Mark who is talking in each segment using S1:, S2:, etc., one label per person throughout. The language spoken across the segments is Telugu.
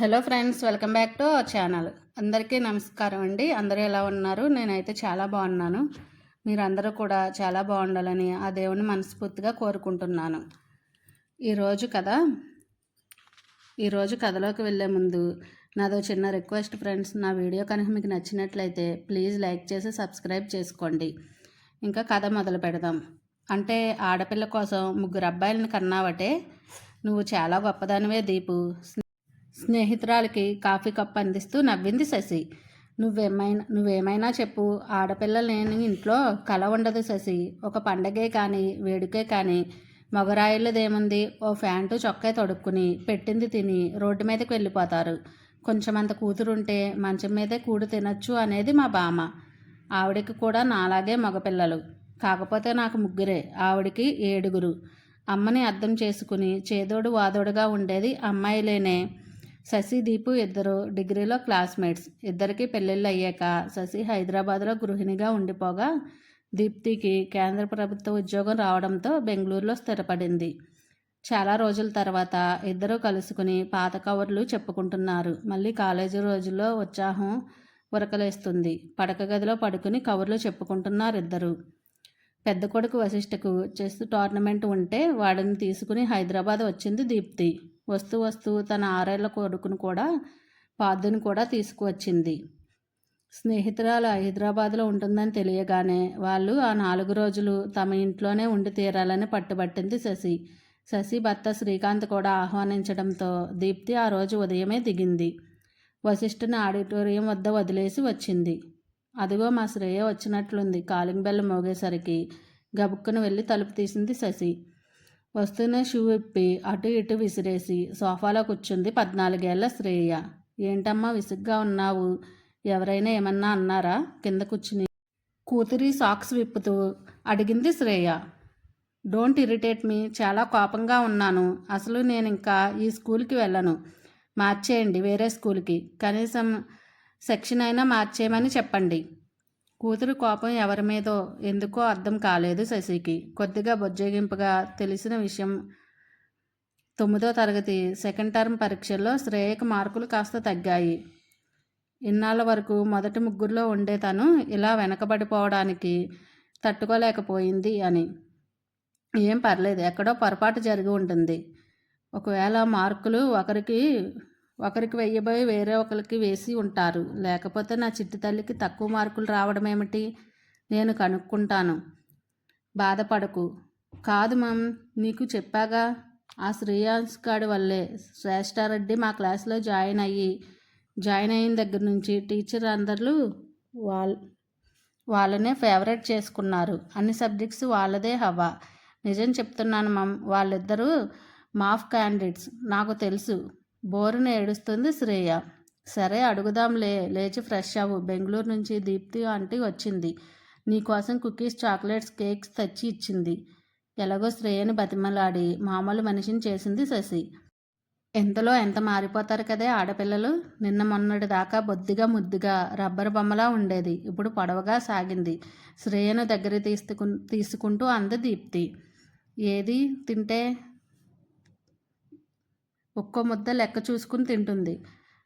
S1: Hello friends welcome back to our channel. అందరికీ నమస్కారం అండి. అందరూ ఎలా ఉన్నారు? నేనైతే చాలా బాగున్నాను. మీరందరూ కూడా చాలా బాగుండాలని ఆ దేవుని మనస్ఫూర్తిగా కోరుకుంటున్నాను. ఈరోజు కథ ఈరోజు కథలోకి వెళ్ళే ముందు నాదో చిన్న రిక్వెస్ట్ ఫ్రెండ్స్. నా వీడియో కనుక మీకు నచ్చినట్లయితే ప్లీజ్ లైక్ చేసి సబ్స్క్రైబ్ చేసుకోండి. ఇంకా కథ మొదలు పెడదాం. అంటే ఆడపిల్ల కోసం ముగ్గురు అబ్బాయిలను కన్నావటే? నువ్వు చాలా గొప్పదానివే దీపు. స్నేహితురాలకి కాఫీ కప్ అందిస్తూ నవ్వింది శశి. నువ్వేమైనా నువ్వేమైనా చెప్పు. ఆడపిల్ల లేని ఇంట్లో కల ఉండదు శశి. ఒక పండగే కానీ వేడుకే కానీ మగరాయిళ్ళదేముంది ఓ ఫ్యాంటు చొక్కే తొడుక్కుని పెట్టింది తిని రోడ్డు మీదకి వెళ్ళిపోతారు. కొంచెమంత కూతురుంటే మంచం మీదే కూడు తినచ్చు అనేది మా బామ. ఆవిడకి కూడా నాలాగే మగపిల్లలు. కాకపోతే నాకు ముగ్గురే. ఆవిడికి ఏడుగురు. అమ్మని అర్థం చేసుకుని చేదోడు వాదోడుగా ఉండేది అమ్మాయిలేనే. శశి దీపు ఇద్దరు డిగ్రీలో క్లాస్మేట్స్. ఇద్దరికి పెళ్ళిళ్ళు అయ్యాక శశి హైదరాబాద్లో గృహిణిగా ఉండిపోగా దీప్తికి కేంద్ర ప్రభుత్వ ఉద్యోగం రావడంతో బెంగళూరులో స్థిరపడింది. చాలా రోజుల తర్వాత ఇద్దరూ కలుసుకుని పాత కవర్లు చెప్పుకుంటున్నారు. మళ్ళీ కాలేజీ రోజుల్లో ఉత్సాహం ఉరకలేస్తుంది. పడక గదిలో పడుకుని కవర్లు చెప్పుకుంటున్నారు ఇద్దరు. పెద్ద కొడుకు వశిష్ఠకు చెస్ టోర్నమెంట్ ఉంటే వాడిని తీసుకుని హైదరాబాద్ వచ్చింది దీప్తి. వస్తూ వస్తూ తన ఆరేళ్ళ కొడుకును కూడా పాదును కూడా తీసుకువచ్చింది. స్నేహితురాలు హైదరాబాద్లో ఉంటుందని తెలియగానే వాళ్ళు ఆ నాలుగు రోజులు తమ ఇంట్లోనే ఉండి తీరాలని పట్టుబట్టింది శశి. శశి భర్త శ్రీకాంత్ కూడా ఆహ్వానించడంతో దీప్తి ఆ రోజు ఉదయమే దిగింది. వశిష్ఠుని ఆడిటోరియం వద్ద వదిలేసి వచ్చింది. అదిగో మా శ్రేయ వచ్చినట్లుంది. కాలింగ్ బెల్ మోగేసరికి గబుక్కును వెళ్ళి తలుపు తీసింది శశి. వస్తూనే షూ విప్పి అటు ఇటు విసిరేసి సోఫాలో కూర్చుంది పద్నాలుగేళ్ళ శ్రేయ. ఏంటమ్మా విసుగ్గా ఉన్నావు? ఎవరైనా ఏమన్నా అన్నారా? కింద కూర్చుని కూతురి సాక్స్ విప్పుతూ అడిగింది శ్రేయ. Don't irritate me. చాలా కోపంగా ఉన్నాను. అసలు నేను ఇంకా ఈ స్కూల్కి వెళ్ళను. మార్చేయండి వేరే స్కూల్కి. కనీసం సెక్షన్ అయినా మార్చేయమని చెప్పండి. కూతురు కోపం ఎవరి మీదో ఎందుకో అర్థం కాలేదు శశికి. కొద్దిగా బొజ్జగింపుగా తెలిసిన విషయం తొమ్మిదో తరగతి సెకండ్ టర్మ్ పరీక్షల్లో శ్రేయకు మార్కులు కాస్త తగ్గాయి. ఇన్నాళ్ళ వరకు మొదటి ముగ్గురులో ఉండే తను ఇలా వెనకబడిపోవడానికి తట్టుకోలేకపోయింది అని. ఏం పర్లేదు ఎక్కడో పొరపాటు జరిగి ఉంటుంది. ఒకవేళ మార్కులు ఒకరికి ఒకరికి వెయ్యబోయి వేరే ఒకరికి వేసి ఉంటారు. లేకపోతే నా చిట్టి తల్లికి తక్కువ మార్కులు రావడం ఏమిటి నేను కనుక్కుంటాను. బాధపడకు. కాదు మమ్ నీకు చెప్పాగా ఆ శ్రేయాంశ్ గాడి వల్లే శ్రేష్టారెడ్డి మా క్లాస్లో జాయిన్ అయ్యి జాయిన్ అయిన దగ్గర నుంచి టీచర్ అందరూ వాళ్ళ వాళ్ళనే ఫేవరెట్ చేసుకున్నారు. అన్ని సబ్జెక్ట్స్ వాళ్ళదే హవా. నిజం చెప్తున్నాను మమ్ వాళ్ళిద్దరూ మాఫ్ క్యాండిడేట్స్. నాకు తెలుసు. బోరున ఏడుస్తుంది శ్రేయ. సరే అడుగుదాంలే. లేచి ఫ్రెష్ అవ్వు. బెంగళూరు నుంచి దీప్తి ఆంటీ వచ్చింది. నీకోసం కుకీస్ చాక్లెట్స్ కేక్స్ తెచ్చి ఇచ్చింది. ఎలాగో శ్రేయని బతిమలాడి మామూలు మనిషిని చేసింది శశి. ఎంతలో ఎంత మారిపోతారు కదే ఆడపిల్లలు? నిన్న మొన్నటి దాకా బొద్దిగా ముద్దుగా రబ్బర్ బొమ్మలా ఉండేది. ఇప్పుడు పొడవగా సాగింది. శ్రేయను దగ్గర తీసుకు తీసుకుంటూ అంది దీప్తి. ఏది? తింటే ఒక్కో ముద్ద లెక్క చూసుకుని తింటుంది.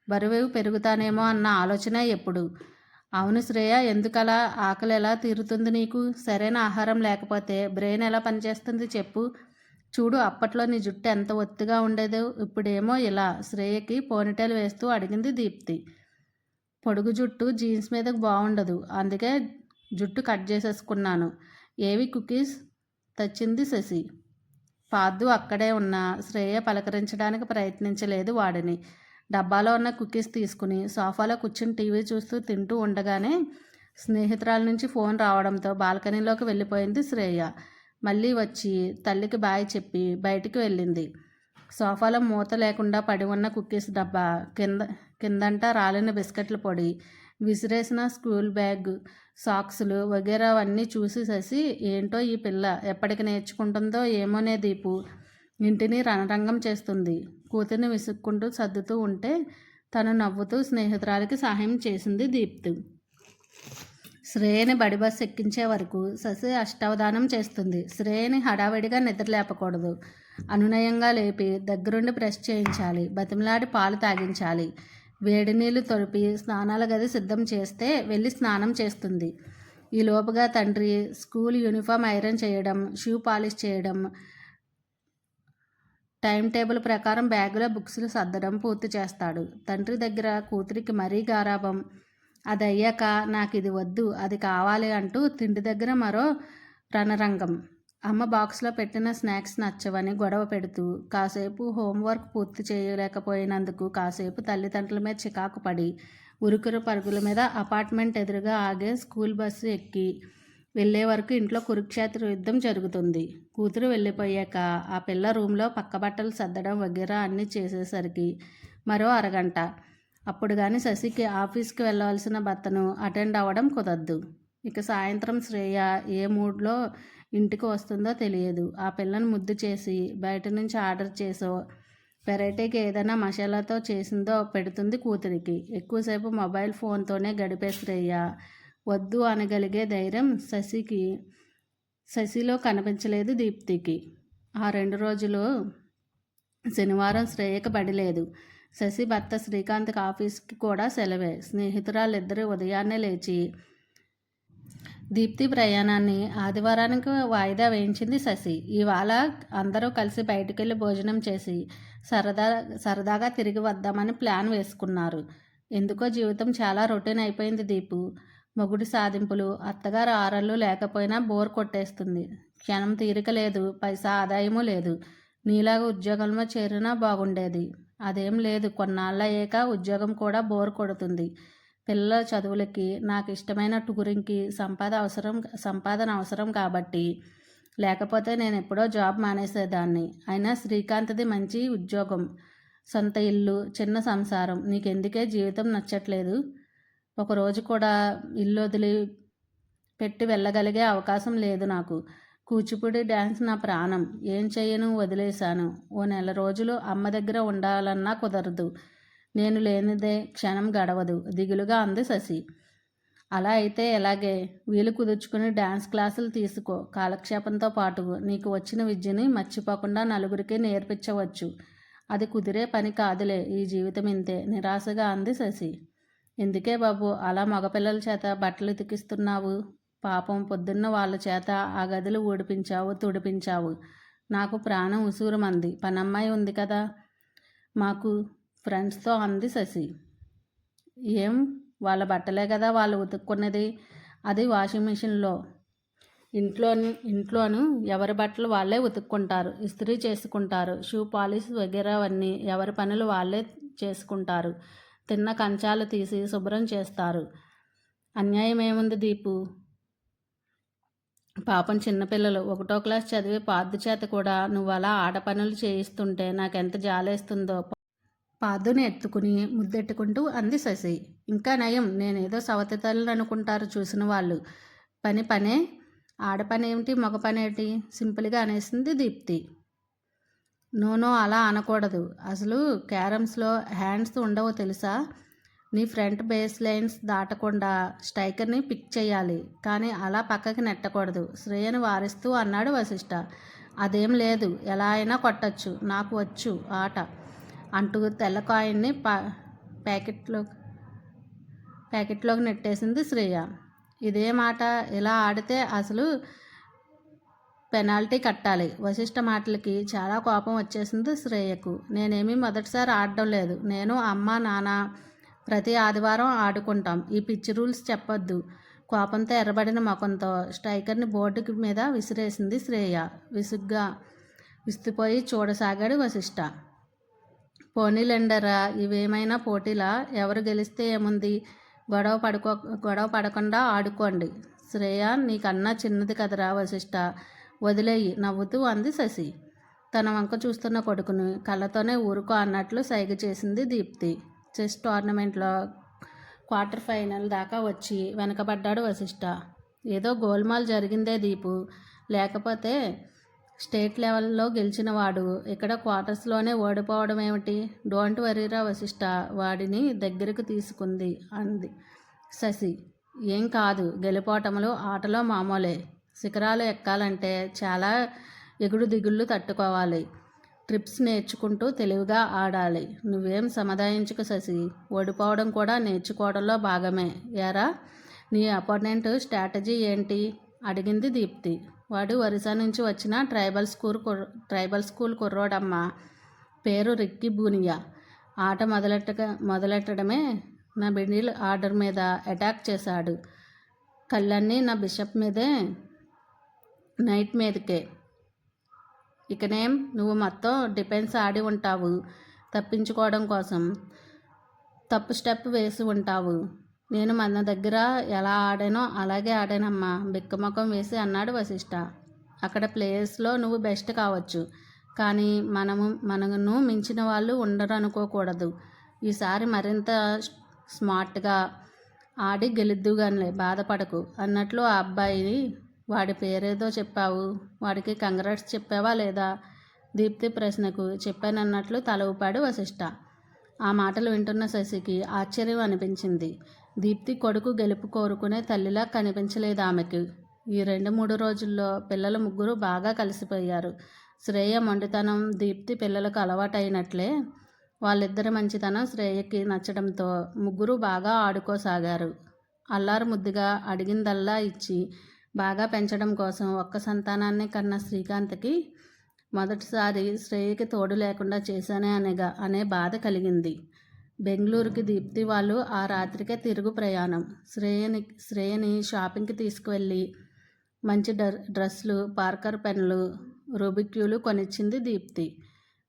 S1: బరువు పెరుగుతానేమో అన్న ఆలోచన ఎప్పుడు. అవును శ్రేయ ఎందుకలా? ఆకలి ఎలా తీరుతుంది నీకు? సరైన ఆహారం లేకపోతే బ్రెయిన్ ఎలా పనిచేస్తుంది చెప్పు. చూడు అప్పట్లో నీ జుట్టు ఎంత ఒత్తిగా ఉండేదో ఇప్పుడేమో ఇలా శ్రేయకి పోనిటేలు వేస్తూ అడిగింది దీప్తి. పొడుగు జుట్టు జీన్స్ మీదకు బాగుండదు అందుకే జుట్టు కట్ చేసేసుకున్నాను. ఏవి కుకీస్? తెచ్చింది శశి. పాదు అక్కడే ఉన్న శ్రేయ పలకరించడానికి ప్రయత్నించలేదు వాడిని. డబ్బాలో ఉన్న కుకీస్ తీసుకుని సోఫాలో కూర్చుని టీవీ చూస్తూ తింటూ ఉండగానే స్నేహితురాల నుంచి ఫోన్ రావడంతో బాల్కనీలోకి వెళ్ళిపోయింది శ్రేయ. మళ్ళీ వచ్చి తల్లికి బాయ్ చెప్పి బయటికి వెళ్ళింది. సోఫాలో మూత లేకుండా పడి ఉన్న కుకీస్ డబ్బా కింద కిందంట రాలిన బిస్కెట్ల పొడి విసిరేసిన స్కూల్ బ్యాగ్ సాక్స్లు వగేరా అవన్నీ చూసి శశి ఏంటో ఈ పిల్ల? ఎప్పటికి నేర్చుకుంటుందో ఏమోనే దీపు. ఇంటిని రణరంగం చేస్తుంది కూతుర్ని విసుక్కుంటూ సర్దుతూ ఉంటే తను నవ్వుతూ స్నేహితురాలికి సహాయం చేసింది దీప్తు. శ్రేయని బడి బస్సు ఎక్కించే వరకు శశి అష్టావధానం చేస్తుంది. శ్రేయని హడావిడిగా నిద్ర లేపకూడదు. అనునయంగా లేపి దగ్గరుండి బ్రష్ చేయించాలి. బతిమలాడి పాలు తాగించాలి. వేడి నీళ్ళు తొడిపి స్నానాల గది సిద్ధం చేస్తే వెళ్ళి స్నానం చేస్తుంది. ఈ లోపుగా తండ్రి స్కూల్ యూనిఫామ్ ఐరన్ చేయడం షూ పాలిష్ చేయడం టైం టేబుల్ ప్రకారం బ్యాగులో బుక్స్లు సర్దడం పూర్తి చేస్తాడు. తండ్రి దగ్గర కూతురికి మరీ గారాభం. అది అయ్యాక నాకు ఇది వద్దు అది కావాలి అంటూ తిండి దగ్గర మరో రణరంగం. అమ్మ బాక్స్లో పెట్టిన స్నాక్స్ నచ్చవని గొడవ పెడుతూ కాసేపు హోంవర్క్ పూర్తి చేయలేకపోయినందుకు కాసేపు తల్లిదండ్రుల మీద చికాకు పడి ఉరుకురు పరుగుల మీద అపార్ట్మెంట్ ఎదురుగా ఆగే స్కూల్ బస్సు ఎక్కి వెళ్ళే వరకు ఇంట్లో కురుక్షేత్ర యుద్ధం జరుగుతుంది. కూతురు వెళ్ళిపోయాక ఆ పిల్ల రూమ్లో పక్క బట్టలు సర్దడం వగేరా అన్నీ చేసేసరికి మరో అరగంట. అప్పుడు కానీ శశికి ఆఫీస్కి వెళ్ళవలసిన భర్తను అటెండ్ అవ్వడం కుదరదు. ఇక సాయంత్రం శ్రేయ ఏ మూడ్లో ఇంటికి వస్తుందో తెలియదు. ఆ పిల్లని ముద్దు చేసి బయట నుంచి ఆర్డర్ చేసో వెరైటీకి ఏదైనా మసాలాతో చేసిందో పెడుతుంది కూతురికి. ఎక్కువసేపు మొబైల్ ఫోన్తోనే గడిపే శ్రేయ. వద్దు అనగలిగే ధైర్యం శశికి శశిలో కనిపించలేదు దీప్తికి. ఆ రెండు రోజులు శనివారం శ్రేయకు పడిలేదు. శశి భర్త శ్రీకాంత్కి ఆఫీస్కి కూడా సెలవే. స్నేహితురాలిద్దరూ ఉదయాన్నే లేచి దీప్తి ప్రయాణాన్ని ఆదివారానికి వాయిదా వేయించింది శశి. ఇవాళ అందరూ కలిసి బయటికెళ్ళి భోజనం చేసి సరదా సరదాగా తిరిగి వద్దామని ప్లాన్ వేసుకున్నారు. ఎందుకో జీవితం చాలా రొటీన్ అయిపోయింది దీపు. మొగుడి సాధింపులు అత్తగారు ఆరళ్ళు లేకపోయినా బోర్ కొట్టేస్తుంది. క్షణం తీరిక లేదు పైసా ఆదాయము లేదు. నీలాగా ఉద్యోగంలో చేరినా బాగుండేది. అదేం లేదు కొన్నాళ్ళ అయ్యాక ఉద్యోగం కూడా బోర్ కొడుతుంది. పిల్లల చదువులకి నాకు ఇష్టమైన టూరింగ్కి సంపాద అవసరం సంపాదన అవసరం కాబట్టి. లేకపోతే నేను ఎప్పుడో జాబ్ మానేసేదాన్ని. అయినా శ్రీకాంత్ది మంచి ఉద్యోగం. సొంత ఇల్లు చిన్న సంసారం. నీకెందుకే జీవితం నచ్చట్లేదు? ఒకరోజు కూడా ఇల్లు వదిలి పెట్టి వెళ్ళగలిగే అవకాశం లేదు నాకు. కూచిపూడి డ్యాన్స్ నా ప్రాణం. ఏం చేయను వదిలేశాను. ఓ నెల రోజులు అమ్మ దగ్గర ఉండాలన్నా కుదరదు. నేను లేనిదే క్షణం గడవదు. దిగులుగా అంది శశి. అలా అయితే ఎలాగే? వీలు కుదుర్చుకుని డ్యాన్స్ క్లాసులు తీసుకో. కాలక్షేపంతో పాటు నీకు వచ్చిన విద్యని మర్చిపోకుండా నలుగురికి నేర్పించవచ్చు. అది కుదిరే పని కాదులే. ఈ జీవితం ఇంతే. నిరాశగా అంది శశి. ఎందుకే బాబు? అలా మగపిల్లల చేత బట్టలు ఉతికిస్తున్నావు పాపం పొద్దున్న వాళ్ళ చేత ఆ గదులు ఊడిపించావు తుడిపించావు. నాకు ప్రాణం ఉసూరమంది. పనమ్మాయి ఉంది కదా? మాకు ఫ్రెండ్స్తో అంది శశి. ఏం? వాళ్ళ బట్టలే కదా వాళ్ళు ఉతుక్కున్నది. అది వాషింగ్ మిషన్లో. ఇంట్లో ఇంట్లోను ఎవరి బట్టలు వాళ్ళే ఉతుక్కుంటారు. ఇస్త్రీ చేసుకుంటారు. షూ పాలిష్ వగేరా అవన్నీ ఎవరి పనులు వాళ్ళే చేసుకుంటారు. తిన్న కంచాలు తీసి శుభ్రం చేస్తారు. అన్యాయం ఏముంది దీపు? పాపం చిన్నపిల్లలు. ఒకటో క్లాస్ చదివే పాదు చేత కూడా నువ్వు అలా ఆడపనులు చేయిస్తుంటే నాకెంత జాలేస్తుందో. పాదుని ఎత్తుకుని ముద్దెట్టుకుంటూ అంది శశి. ఇంకా నయం నేనేదో సవతి అనుకుంటారు చూసిన వాళ్ళు. పని పనే ఆడపని ఏమిటి మగ పని ఏమిటి? సింపుల్గా అనేసింది దీప్తి. నోనో అలా అనకూడదు. అసలు క్యారమ్స్లో హ్యాండ్స్ ఉండవు తెలుసా? నీ ఫ్రంట్ బేస్ లైన్స్ దాటకుండా స్ట్రైకర్ని పిక్ చేయాలి. కానీ అలా పక్కకి నెట్టకూడదు. శ్రేయను వారిస్తూ అన్నాడు వశిష్ట. అదేం లేదు. ఎలా అయినా కొట్టచ్చు. నాకు వచ్చు. ఆట. అంటూ తెల్ల కాయిన్ని పా ప్యాకెట్లో ప్యాకెట్లోకి నెట్టేసింది శ్రేయ. ఇదే మాట ఇలా ఆడితే అసలు పెనాల్టీ కట్టాలి. వశిష్ఠ మాటలకి చాలా కోపం వచ్చేసింది శ్రేయకు. నేనేమీ మొదటిసారి ఆడడం లేదు. నేను అమ్మ నాన్న ప్రతి ఆదివారం ఆడుకుంటాం. ఈ పిచ్చి రూల్స్ చెప్పొద్దు. కోపంతో ఎర్రబడిన ముఖంతో స్ట్రైకర్ని బోర్డు మీద విసిరేసింది శ్రేయ. విసుగ్గా విస్తుపోయి చూడసాగాడు వశిష్ఠ. పోనీలెండరా ఇవేమైనా పోటీలా? ఎవరు గెలిస్తే ఏముంది? గొడవ పడుకో గొడవ పడకుండా ఆడుకోండి. శ్రేయ నీకన్నా చిన్నది కదరా వశిష్ట. వదిలేయి నవ్వుతూ అంది శశి. తన వంక చూస్తున్న కొడుకును కళ్ళతోనే ఊరుకో అన్నట్లు సైగ చేసింది దీప్తి. చెస్ టోర్నమెంట్లో క్వార్టర్ ఫైనల్ దాకా వచ్చి వెనకబడ్డాడు వశిష్ట. ఏదో గోల్మాల్ జరిగిందే దీపు. లేకపోతే స్టేట్ లెవెల్లో గెలిచిన వాడు. ఇక్కడ క్వార్టర్స్లోనే ఓడిపోవడం ఏమిటి? డోంట్ వరీరా వశిష్ట వాడిని దగ్గరకు తీసుకుంది అంది శశి. ఏం కాదు గెలిపోవటములు ఆటలో మామూలే. శిఖరాలు ఎక్కాలంటే చాలా ఎగుడు దిగుళ్ళు తట్టుకోవాలి. ట్రిప్స్ నేర్చుకుంటూ తెలివిగా ఆడాలి. నువ్వేం సమాధానించుకు శశి? ఓడిపోవడం కూడా నేర్చుకోవడంలో భాగమే. యారా నీ అపోనెంట్ స్ట్రాటజీ ఏంటి? అడిగింది దీప్తి. వాడు ఒరిస్సా నుంచి వచ్చిన ట్రైబల్ స్కూల్ ట్రైబల్ స్కూల్ కుర్రోడమ్మ. పేరు రిక్కీ బూనియా. ఆట మొదలెట్టక మొదలెట్టడమే నా బిడిల్ ఆర్డర్ మీద అటాక్ చేశాడు. కళ్ళన్నీ నా బిషప్ మీదే నైట్ మీదకే. ఇకనేం నువ్వు మొత్తం డిఫెన్స్ ఆడి ఉంటావు తప్పించుకోవడం కోసం. తప్పు స్టెప్ వేసి ఉంటావు. నేను మన దగ్గర ఎలా ఆడానో అలాగే ఆడానమ్మా. బిక్కమొఖం వేసి అన్నాడు వశిష్ఠ అక్కడ ప్లేయర్స్లో నువ్వు బెస్ట్ కావచ్చు. కానీ మనము మనను మించిన వాళ్ళు ఉండరు అనుకోకూడదు ఈసారి మరింత స్మార్ట్గా ఆడి గెలుద్దుగానిలే బాధపడకు. అన్నట్లు ఆ అబ్బాయి వాడి పేరేదో చెప్పావు. వాడికి కంగ్రాట్స్ చెప్పావా లేదా? దీప్తి ప్రశ్నకు చెప్పానన్నట్లు తల ఊపాడు వశిష్ఠ ఆ మాటలు వింటున్న శశికి ఆశ్చర్యం అనిపించింది. దీప్తి కొడుకు గెలుపు కోరుకునే తల్లిలా కనిపించలేదు ఆమెకు. ఈ రెండు మూడు రోజుల్లో పిల్లలు ముగ్గురు బాగా కలిసిపోయారు. శ్రేయ మొండితనం దీప్తి పిల్లలకు అలవాటైనట్లే. వాళ్ళిద్దరి మంచితనం శ్రేయకి నచ్చడంతో ముగ్గురు బాగా ఆడుకోసాగారు. అల్లారు ముద్దుగా అడిగిందల్లా ఇచ్చి బాగా పెంచడం కోసం ఒక్క సంతానాన్ని కన్న శ్రీకాంత్కి మొదటిసారి శ్రేయకి తోడు లేకుండా చేశానే అనేగా అనే బాధ కలిగింది. బెంగళూరుకి దీప్తి వాళ్ళు ఆ రాత్రికే తిరుగు ప్రయాణం. శ్రేయని శ్రేయని షాపింగ్కి తీసుకువెళ్ళి మంచి డ్రెస్సులు పార్కర్ పెన్లు రూబిక్యూలు కొనిచ్చింది దీప్తి.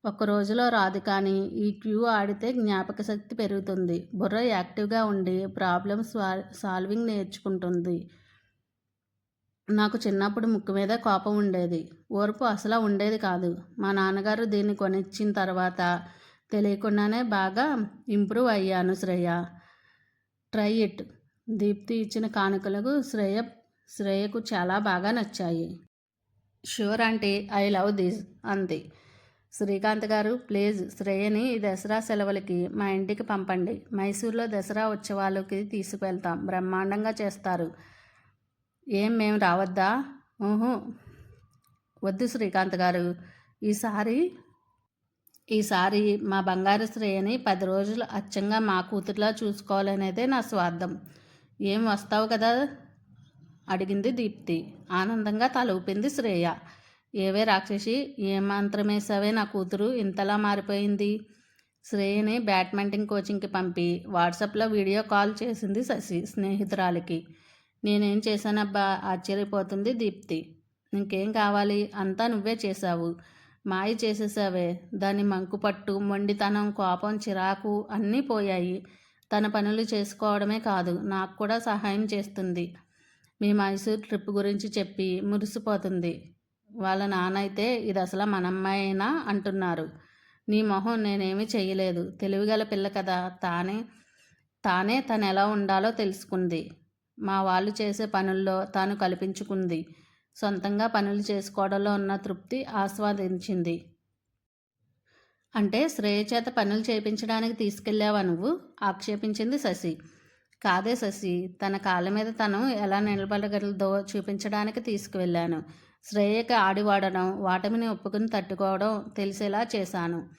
S1: ఒక్క రోజులో రాదు కానీ ఈ క్యూ ఆడితే జ్ఞాపక శక్తి పెరుగుతుంది. బుర్ర యాక్టివ్గా ఉండి ప్రాబ్లమ్ సాల్వింగ్ నేర్చుకుంటుంది. నాకు చిన్నప్పుడు ముక్కు మీద కోపం ఉండేది. ఓర్పు అసలు ఉండేది కాదు. మా నాన్నగారు దీన్ని కొనిచ్చిన తర్వాత తెలియకుండానే బాగా ఇంప్రూవ్ అయ్యాను శ్రేయ. Try it. దీప్తి ఇచ్చిన కానుకలకు శ్రేయ శ్రేయకు చాలా బాగా నచ్చాయి. షూర్ అంటే ఐ లవ్ దిస్ అంది. శ్రీకాంత్ గారు ప్లీజ్ శ్రేయని దసరా సెలవులకి మా ఇంటికి పంపండి. మైసూర్లో దసరా ఉత్సవాలకి తీసుకువెళ్తాం బ్రహ్మాండంగా చేస్తారు. ఏం మేము రావద్దా? ఊహు. వద్దు శ్రీకాంత్ గారు. ఈసారి ఈసారి మా బంగారు శ్రేయని పది రోజులు అచ్చంగా మా కూతురులా చూసుకోవాలనేదే నా స్వార్థం. ఏం వస్తావు కదా? అడిగింది దీప్తి. ఆనందంగా తల ఊపింది శ్రేయ. ఏవే రాక్షసి ఏ మంత్రమేసావే నా కూతురు? ఇంతలా మారిపోయింది. శ్రేయని బ్యాడ్మింటన్ కోచింగ్కి పంపి వాట్సాప్లో వీడియో కాల్ చేసింది శశి స్నేహితురాలికి. నేనేం చేశానబ్బా? ఆశ్చర్యపోతుంది దీప్తి. ఇంకేం కావాలి? అంతా నువ్వే చేశావు. మాయ చేసేసావే. దాని మంకుపట్టు మొండితనం కోపం చిరాకు అన్నీ పోయాయి. తన పనులు చేసుకోవడమే కాదు నాకు కూడా సహాయం చేస్తుంది. మీ మైసూర్ ట్రిప్ గురించి చెప్పి మురిసిపోతుంది. వాళ్ళ నాన్న అయితే ఇది అసలు మనమ్మాయినా అంటున్నారు. నీ మొహం నేనేమి చేయలేదు తెలివిగల పిల్ల కదా. తానే తానే తను ఎలా ఉండాలో తెలుసుకుంది. మా వాళ్ళు చేసే పనుల్లో తాను కల్పించుకుంది. సొంతంగా పనులు చేసుకోవడంలో ఉన్న తృప్తి ఆస్వాదించింది. అంటే శ్రేయ చేత పనులు చేయించడానికి తీసుకెళ్ళావా నువ్వు? ఆక్షేపించింది శశి. కాదే శశి తన కాళ్ళ మీద తను ఎలా నిలబడగలదో చూపించడానికి తీసుకువెళ్ళాను. శ్రేయకి ఆడివాడడం వాటమిని ఒప్పుకుని తట్టుకోవడం తెలిసేలా చేశాను.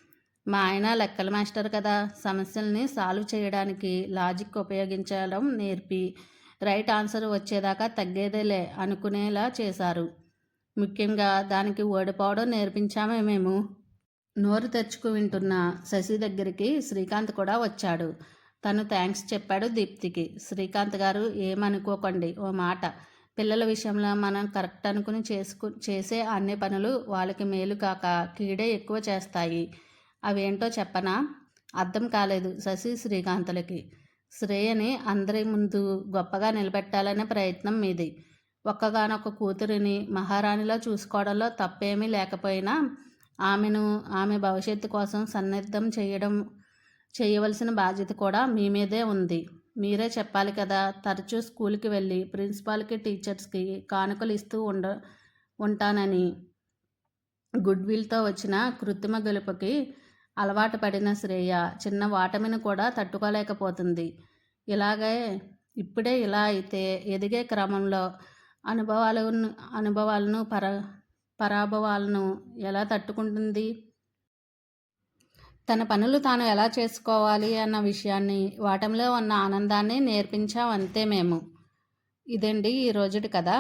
S1: మా ఆయన లెక్కల మాస్టర్ కదా సమస్యల్ని సాల్వ్ చేయడానికి లాజిక్ ఉపయోగించడం నేర్పి రైట్ ఆన్సర్ వచ్చేదాకా తగ్గేదేలే అనుకునేలా చేశారు. ముఖ్యంగా దానికి ఓడిపోవడం నేర్పించామే మేము. నోరు తెచ్చుకు వింటున్న శశి దగ్గరికి శ్రీకాంత్ కూడా వచ్చాడు. తను థ్యాంక్స్ చెప్పాడు దీప్తికి. శ్రీకాంత్ గారు ఏమనుకోకండి ఓ మాట. పిల్లల విషయంలో మనం కరెక్ట్ అనుకుని చేసుకు చేసే అన్ని పనులు వాళ్ళకి మేలు కాక కీడే ఎక్కువ చేస్తాయి. అవేంటో చెప్పనా? అర్థం కాలేదు శశి శ్రీకాంతులకి. శ్రేయని అందరి ముందు గొప్పగా నిలబెట్టాలనే ప్రయత్నం మీది. ఒక్కగానొక్క కూతురిని మహారాణిలో చూసుకోవడంలో తప్పేమీ లేకపోయినా ఆమెను ఆమె భవిష్యత్తు కోసం సన్నిద్ధం చేయడం చేయవలసిన బాధ్యత కూడా మీ మీదే ఉంది. మీరే చెప్పాలి కదా తరచూ స్కూల్కి వెళ్ళి ప్రిన్సిపాల్కి టీచర్స్కి కానుకలు ఇస్తూ ఉండ ఉంటానని. గుడ్ విల్తో వచ్చిన కృత్రిమ గెలుపుకి అలవాటు పడిన శ్రేయ చిన్న వాటమిని కూడా తట్టుకోలేకపోతుంది. ఇలాగే ఇప్పుడే ఇలా అయితే ఎదిగే క్రమంలో అనుభవాలను అనుభవాలను పర పరాభవాలను ఎలా తట్టుకుంటుంది? తన పనులు తాను ఎలా చేసుకోవాలి అన్న విషయాన్ని వాటంలో ఉన్న ఆనందాన్ని నేర్పించాం అంతే మేము. ఇదండి ఈ రోజుటి కథ.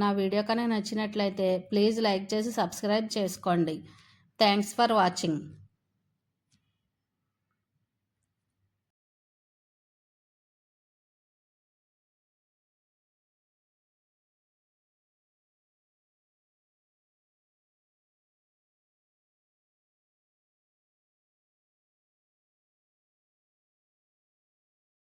S1: నా వీడియో కనుక నచ్చినట్లయితే ప్లీజ్ లైక్ చేసి సబ్స్క్రైబ్ చేసుకోండి. Thanks for watching.